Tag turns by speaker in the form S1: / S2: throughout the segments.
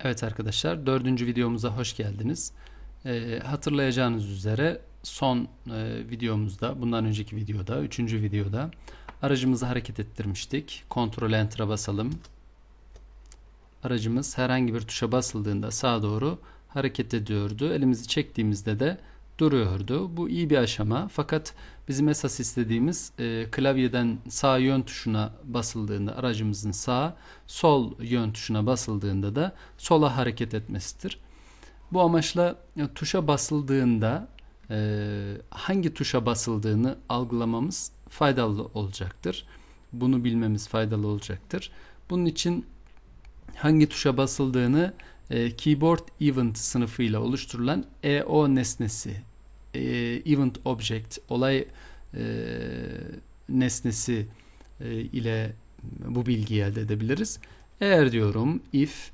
S1: Evet arkadaşlar dördüncü videomuza hoş geldiniz. Ee, hatırlayacağınız üzere son e, videomuzda bundan önceki videoda üçüncü videoda aracımızı hareket ettirmiştik. Kontrol Enter'a basalım. Aracımız herhangi bir tuşa basıldığında sağa doğru hareket ediyordu. Elimizi çektiğimizde de duruyordu. Bu iyi bir aşama fakat bizim esas istediğimiz e, klavyeden sağ yön tuşuna basıldığında aracımızın sağ, sol yön tuşuna basıldığında da sola hareket etmesidir. Bu amaçla e, tuşa basıldığında e, hangi tuşa basıldığını algılamamız faydalı olacaktır. Bunu bilmemiz faydalı olacaktır. Bunun için hangi tuşa basıldığını e, Keyboard Event sınıfıyla oluşturulan EO nesnesi e, Event Object olay e, nesnesi e, ile bu bilgiyi elde edebiliriz. Eğer diyorum if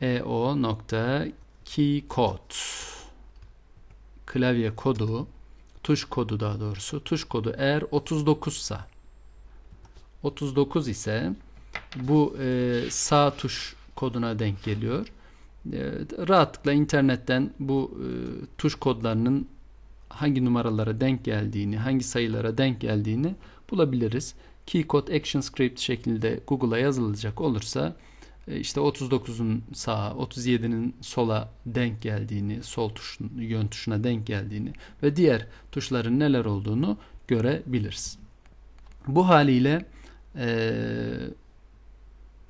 S1: EO nokta key code klavye kodu tuş kodu daha doğrusu tuş kodu eğer 39 sa 39 ise bu e, sağ tuş koduna denk geliyor. E, rahatlıkla internetten bu e, tuş kodlarının hangi numaralara denk geldiğini, hangi sayılara denk geldiğini bulabiliriz. Keycode Action Script şeklinde Google'a yazılacak olursa e, işte 39'un sağa, 37'nin sola denk geldiğini, sol tuşun yön tuşuna denk geldiğini ve diğer tuşların neler olduğunu görebiliriz. Bu haliyle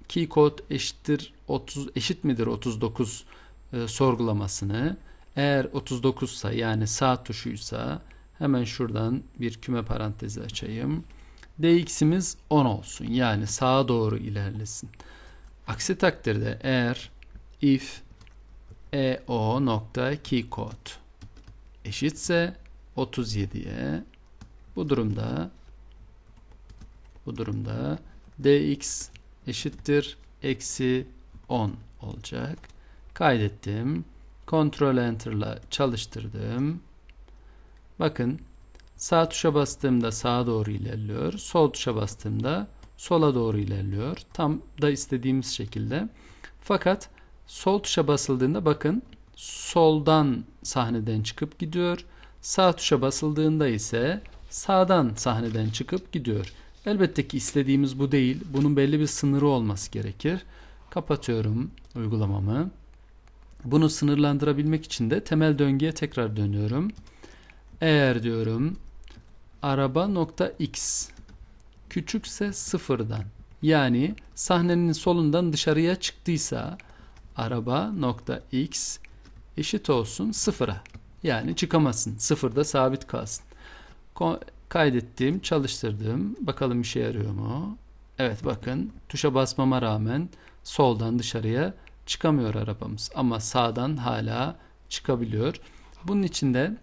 S1: keycode eşittir 30 eşit midir 39 e, sorgulamasını eğer 39 ise yani sağ tuşuysa hemen şuradan bir küme parantezi açayım. dx'imiz 10 olsun. Yani sağa doğru ilerlesin. Aksi takdirde eğer if eo nokta keycode eşitse 37'ye bu durumda bu durumda dx eşittir eksi 10 olacak. Kaydettim. Ctrl Enter ile çalıştırdım. Bakın sağ tuşa bastığımda sağa doğru ilerliyor. Sol tuşa bastığımda sola doğru ilerliyor. Tam da istediğimiz şekilde. Fakat sol tuşa basıldığında bakın soldan sahneden çıkıp gidiyor. Sağ tuşa basıldığında ise sağdan sahneden çıkıp gidiyor. Elbette ki istediğimiz bu değil. Bunun belli bir sınırı olması gerekir. Kapatıyorum uygulamamı. Bunu sınırlandırabilmek için de temel döngüye tekrar dönüyorum. Eğer diyorum araba nokta x küçükse sıfırdan yani sahnenin solundan dışarıya çıktıysa araba nokta x eşit olsun sıfıra. Yani çıkamasın. Sıfırda sabit kalsın. Kaydettim, çalıştırdım. Bakalım işe yarıyor mu? Evet bakın tuşa basmama rağmen soldan dışarıya çıkamıyor arabamız. Ama sağdan hala çıkabiliyor. Bunun için de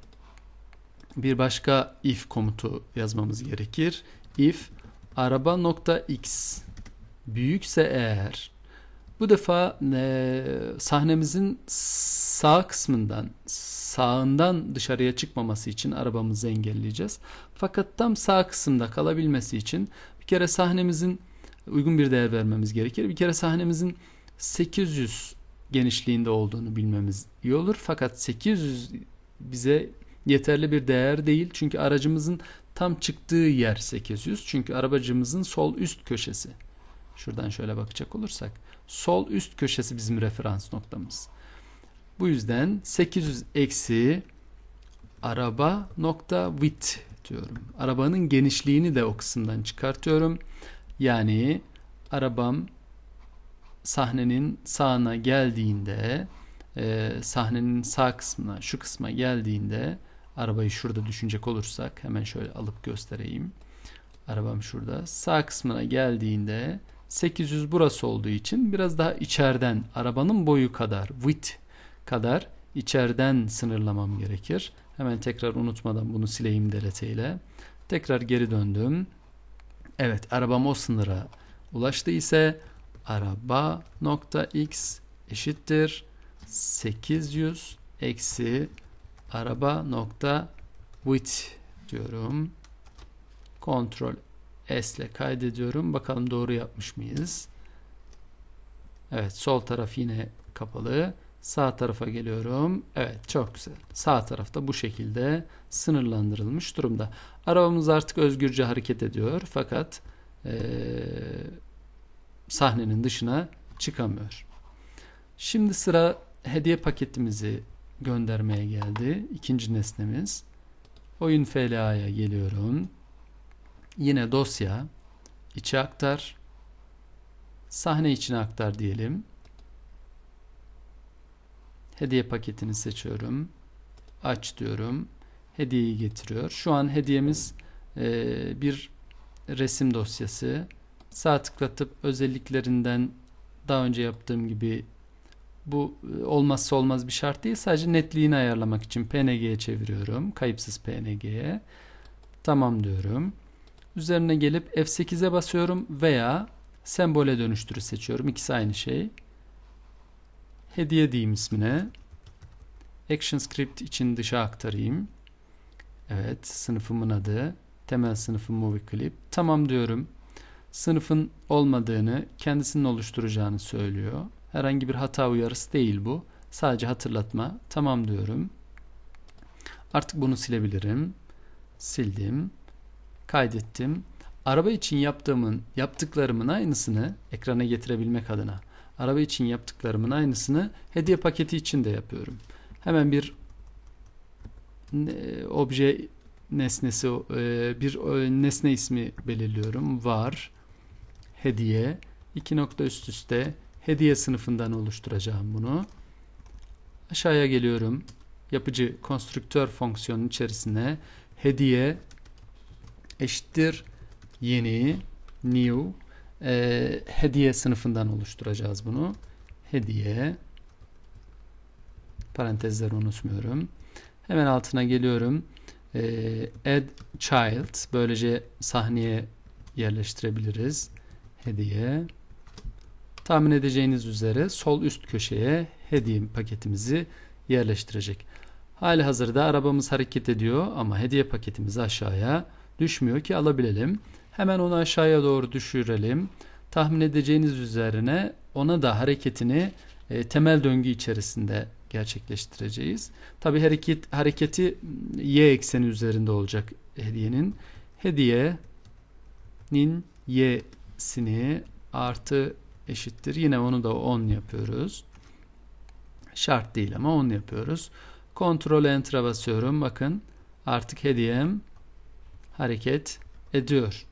S1: bir başka if komutu yazmamız gerekir. If araba nokta x büyükse eğer bu defa e, sahnemizin sağ kısmından sağından dışarıya çıkmaması için arabamızı engelleyeceğiz. Fakat tam sağ kısımda kalabilmesi için bir kere sahnemizin uygun bir değer vermemiz gerekir. Bir kere sahnemizin 800 genişliğinde olduğunu bilmemiz iyi olur. Fakat 800 bize yeterli bir değer değil. Çünkü aracımızın tam çıktığı yer 800. Çünkü arabacımızın sol üst köşesi. Şuradan şöyle bakacak olursak. Sol üst köşesi bizim referans noktamız. Bu yüzden 800 eksi araba nokta width diyorum. Arabanın genişliğini de o kısımdan çıkartıyorum. Yani arabam sahnenin sağına geldiğinde e, sahnenin sağ kısmına şu kısma geldiğinde arabayı şurada düşünecek olursak hemen şöyle alıp göstereyim. Arabam şurada. Sağ kısmına geldiğinde 800 burası olduğu için biraz daha içeriden arabanın boyu kadar width kadar içeriden sınırlamam gerekir. Hemen tekrar unutmadan bunu sileyim delete ile. Tekrar geri döndüm. Evet arabam o sınıra ulaştı ise araba nokta x eşittir 800 eksi araba nokta width diyorum. Kontrol S ile kaydediyorum. Bakalım doğru yapmış mıyız? Evet sol taraf yine kapalı. Sağ tarafa geliyorum. Evet çok güzel. Sağ tarafta bu şekilde sınırlandırılmış durumda. Arabamız artık özgürce hareket ediyor fakat ee, sahnenin dışına çıkamıyor. Şimdi sıra hediye paketimizi göndermeye geldi. İkinci nesnemiz. Oyun FLA'ya geliyorum. Yine dosya. içe aktar. Sahne içine aktar diyelim. Hediye paketini seçiyorum. Aç diyorum. Hediyeyi getiriyor. Şu an hediyemiz e, bir resim dosyası. Sağ tıklatıp özelliklerinden daha önce yaptığım gibi bu e, olmazsa olmaz bir şart değil. Sadece netliğini ayarlamak için PNG'ye çeviriyorum. Kayıpsız PNG'ye. Tamam diyorum. Üzerine gelip F8'e basıyorum veya sembole dönüştürü seçiyorum. İkisi aynı şey. Hediye diyeyim ismine. Action script için dışa aktarayım. Evet, sınıfımın adı. Temel sınıfım movie clip. Tamam diyorum. Sınıfın olmadığını, kendisinin oluşturacağını söylüyor. Herhangi bir hata uyarısı değil bu. Sadece hatırlatma. Tamam diyorum. Artık bunu silebilirim. Sildim. Kaydettim. Araba için yaptığımın, yaptıklarımın aynısını ekrana getirebilmek adına araba için yaptıklarımın aynısını hediye paketi için de yapıyorum. Hemen bir obje nesnesi e, bir nesne ismi belirliyorum. Var hediye iki nokta üst üste hediye sınıfından oluşturacağım bunu. Aşağıya geliyorum. Yapıcı konstrüktör fonksiyonun içerisine hediye eşittir yeni new e, hediye sınıfından oluşturacağız bunu. Hediye parantezleri unutmuyorum. Hemen altına geliyorum. E, add child böylece sahneye yerleştirebiliriz. Hediye tahmin edeceğiniz üzere sol üst köşeye hediye paketimizi yerleştirecek. Hali hazırda arabamız hareket ediyor ama hediye paketimiz aşağıya düşmüyor ki alabilelim. Hemen onu aşağıya doğru düşürelim. Tahmin edeceğiniz üzerine ona da hareketini e, temel döngü içerisinde gerçekleştireceğiz. Tabi hareket, hareketi y ekseni üzerinde olacak hediyenin. Hediyenin y'sini artı eşittir. Yine onu da 10 yapıyoruz. Şart değil ama 10 yapıyoruz. Kontrol enter'a basıyorum. Bakın artık hediyem hareket ediyor.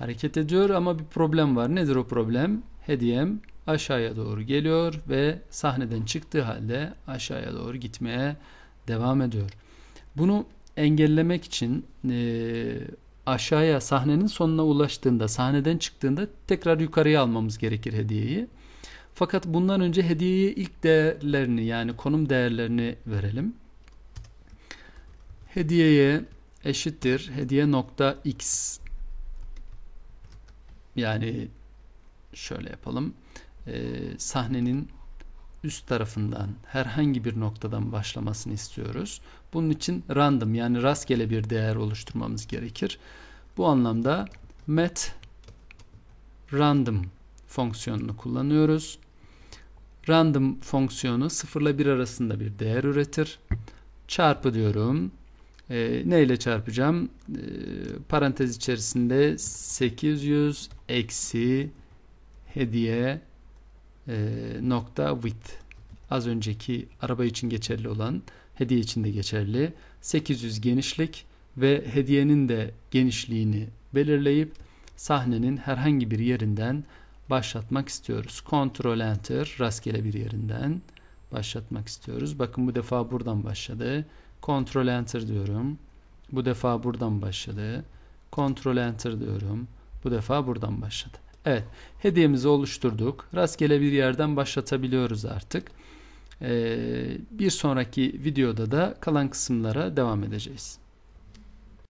S1: Hareket ediyor ama bir problem var. Nedir o problem? Hediyem aşağıya doğru geliyor ve sahneden çıktığı halde aşağıya doğru gitmeye devam ediyor. Bunu engellemek için e, aşağıya sahnenin sonuna ulaştığında, sahneden çıktığında tekrar yukarıya almamız gerekir hediyeyi. Fakat bundan önce hediyeye ilk değerlerini yani konum değerlerini verelim. Hediyeye eşittir hediye nokta x yani şöyle yapalım e, sahnenin üst tarafından herhangi bir noktadan başlamasını istiyoruz. Bunun için random yani rastgele bir değer oluşturmamız gerekir. Bu anlamda met random fonksiyonunu kullanıyoruz. Random fonksiyonu 0 ile 1 arasında bir değer üretir. Çarpı diyorum. E, ne ile çarpacağım? E, parantez içerisinde 800 eksi hediye e, nokta with az önceki araba için geçerli olan hediye için de geçerli 800 genişlik ve hediyenin de genişliğini belirleyip sahnenin herhangi bir yerinden başlatmak istiyoruz. Ctrl Enter rastgele bir yerinden başlatmak istiyoruz. Bakın bu defa buradan başladı. Ctrl Enter diyorum. Bu defa buradan başladı. Ctrl Enter diyorum. Bu defa buradan başladı. Evet, hediyemizi oluşturduk. Rastgele bir yerden başlatabiliyoruz artık. Ee, bir sonraki videoda da kalan kısımlara devam edeceğiz.